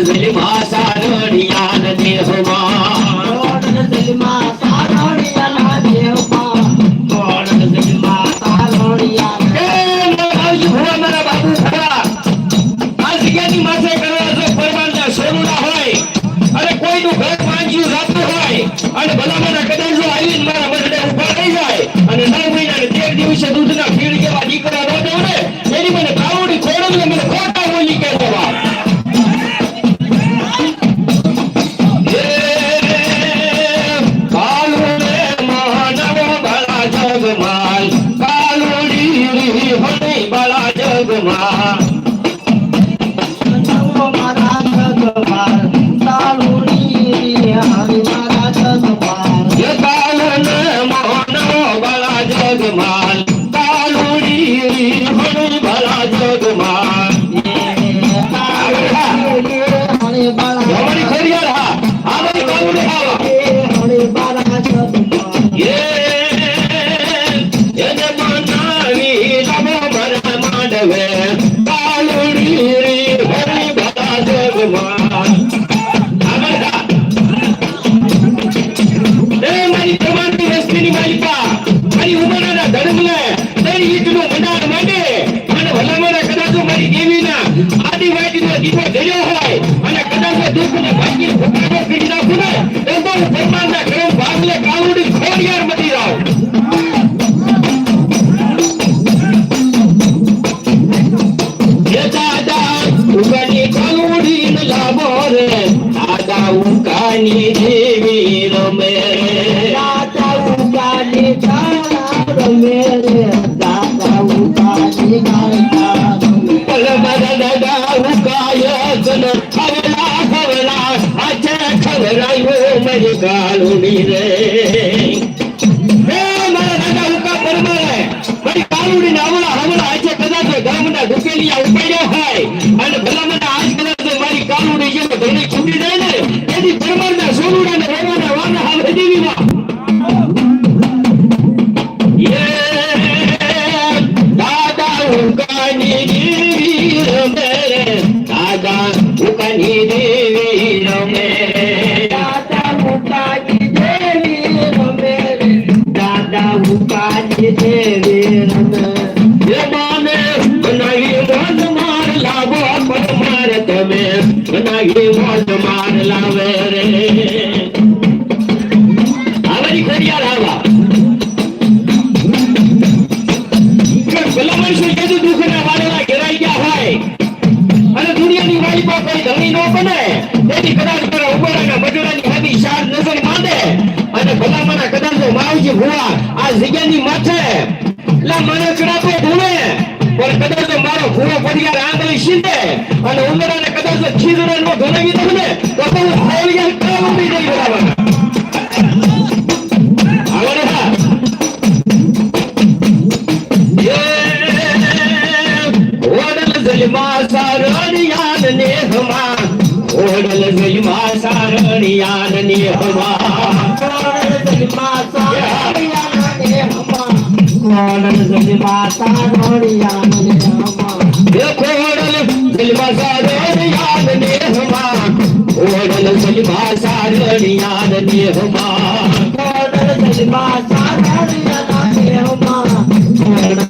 मंजिल भाषा लोडिया नदी हो સન્માનના ગરમ ભાગલે કાલુડી ખોડિયાર મટી રાવ ઉગાની કાલુડી લાવો રે આદા ઉકાની દેવી રમે આદા ઉકાની રમે રે नहीं गालूनी रे ઢુકેલી ઉપાડ્યો હોય, અને ભલા મને આજ કદાચ મારી કાલુડી જેમ ધોની છૂટી જાય ಕಡೆಗೆ ರಾತ್ರಿ ಶಿಂದೆ ಅಲ್ಲಿ ಉಂದರಾನ ಕದಸ ಚೀದರು ಎನ್ನುವ ಗೊನಗಿದವನೇ ಒಬ್ಬರು ಸಾವಿಗೆ ಹತ್ತಿರ ಸಾರಣಿಯಾನ ನೇಹಮಾ ಸಾರಣಿಯಾನ ನೇಹಮಾ కోడలు జలి మాతా గోడియా కోడలు జలి మాతా గోడియా కోడలు జలి మాతా గోడియా కోడలు జలి మాతా గోడియా కోడలు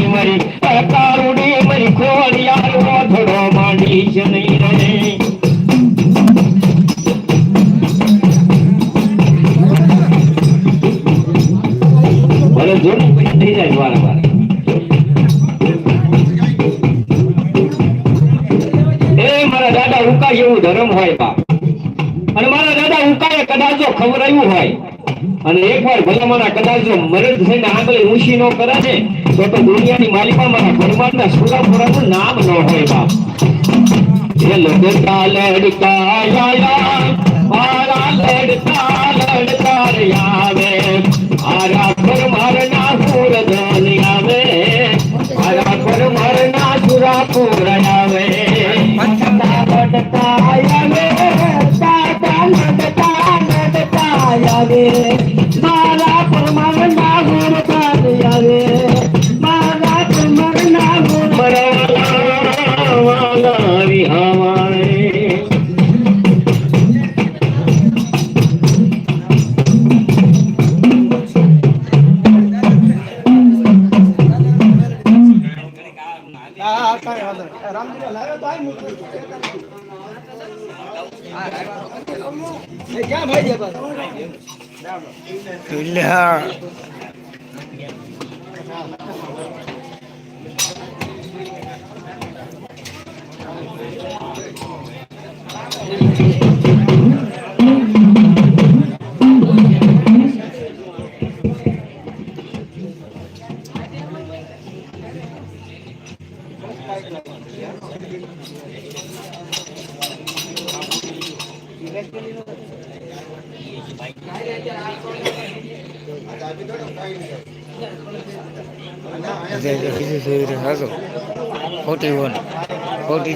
અને મારા દાદા ઉકાળે કદાચ ખવરાયું હોય. અને એકવાર ભલે મારા કદાચ જો મરજ થઈને આંગળી ઊંચી ન કરે ને, તો તો દુનિયાની માલિકા મારા ભગવાનના સુરાપુરાનું નામ ન હોય બાપ. હે લડકા લડકા યાયા મારા લડકા લડકા આવે મારા પર મારના સુર ધન આવે મારા પર મારના સુરાપુર આવે આવે. મારા પરમાર મારા પરમાર ના એટલે હા. હતો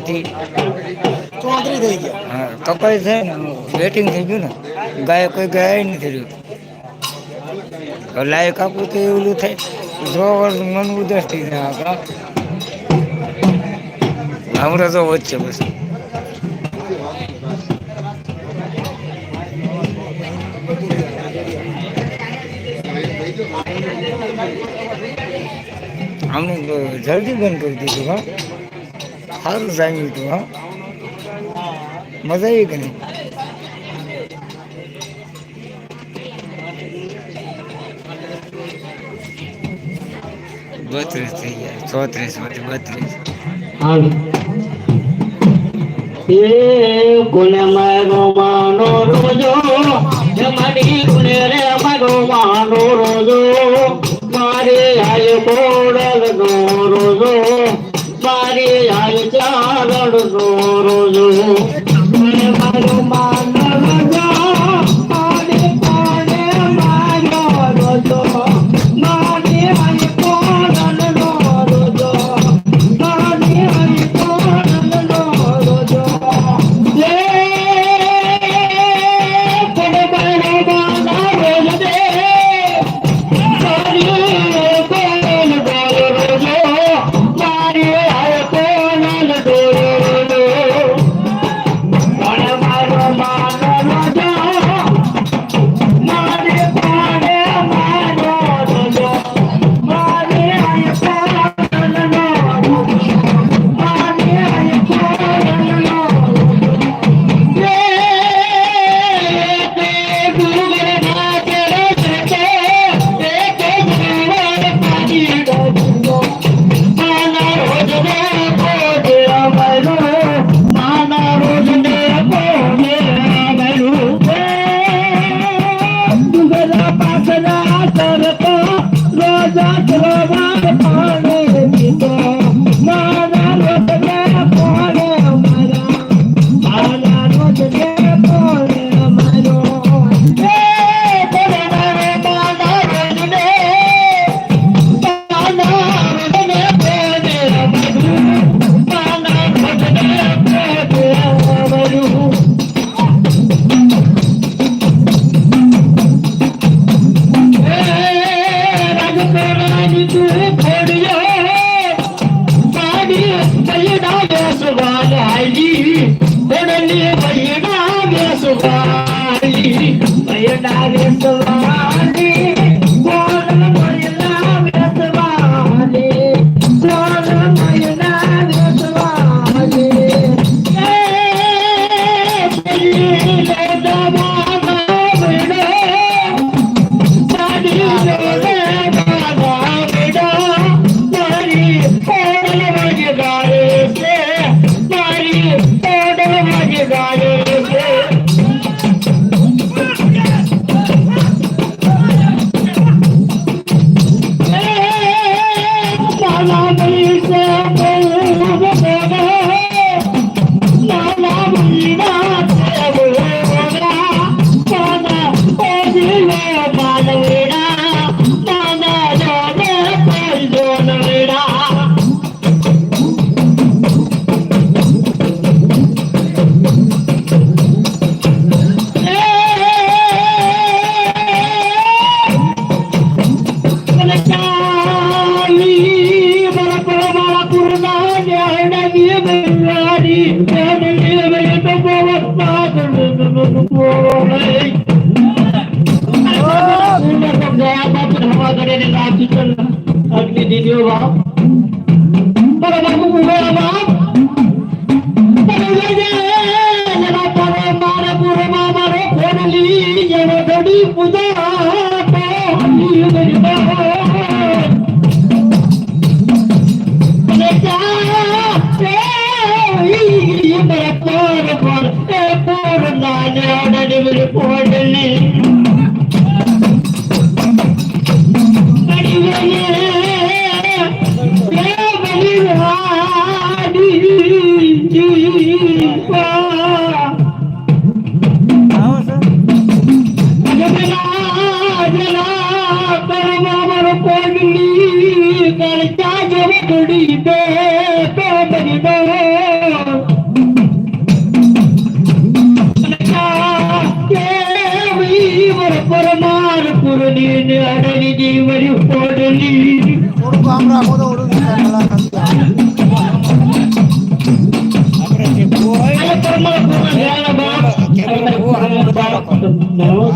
ફોર્ટી થ્રી થઈ ગયા. હા કપાઈ છે ને વેટિંગ થઈ ગયું ને ગાય કોઈ ગયા નથી રહ્યું. લાયક આપવું તો એવું થાય. જો મન ઉદાસ થઈ જાય આપણા હમણાં તો વચ્ચે બસ. અમને જલ્દી બંધ કરી દીધું હા. સારું જામ્યું હતું હા. મજા આવી કે નહીં બત્રીસ થઈ ગયા ચોત્રીસમાંથી બત્રીસ. એ કોને મારો માનો રોજો જમાડી કોને રે મારો માનો રોજો. મારે આય કોડલ નો રોજો મારે આય తాళడు రోజు. મારી பாடி நாமும் நிலவை என்ற போவர் அக்னி தினியோ வா கோடலி எனதடி புதா போடனே వరి పోడలి కొడుకు ఆమ్రా కొడ కొడుకు కళ్ళ కళ్ళ అప్పుడు చెప్పు అలా తర్మ కొడ బాబా కేవలం బాబా కొడ నరవ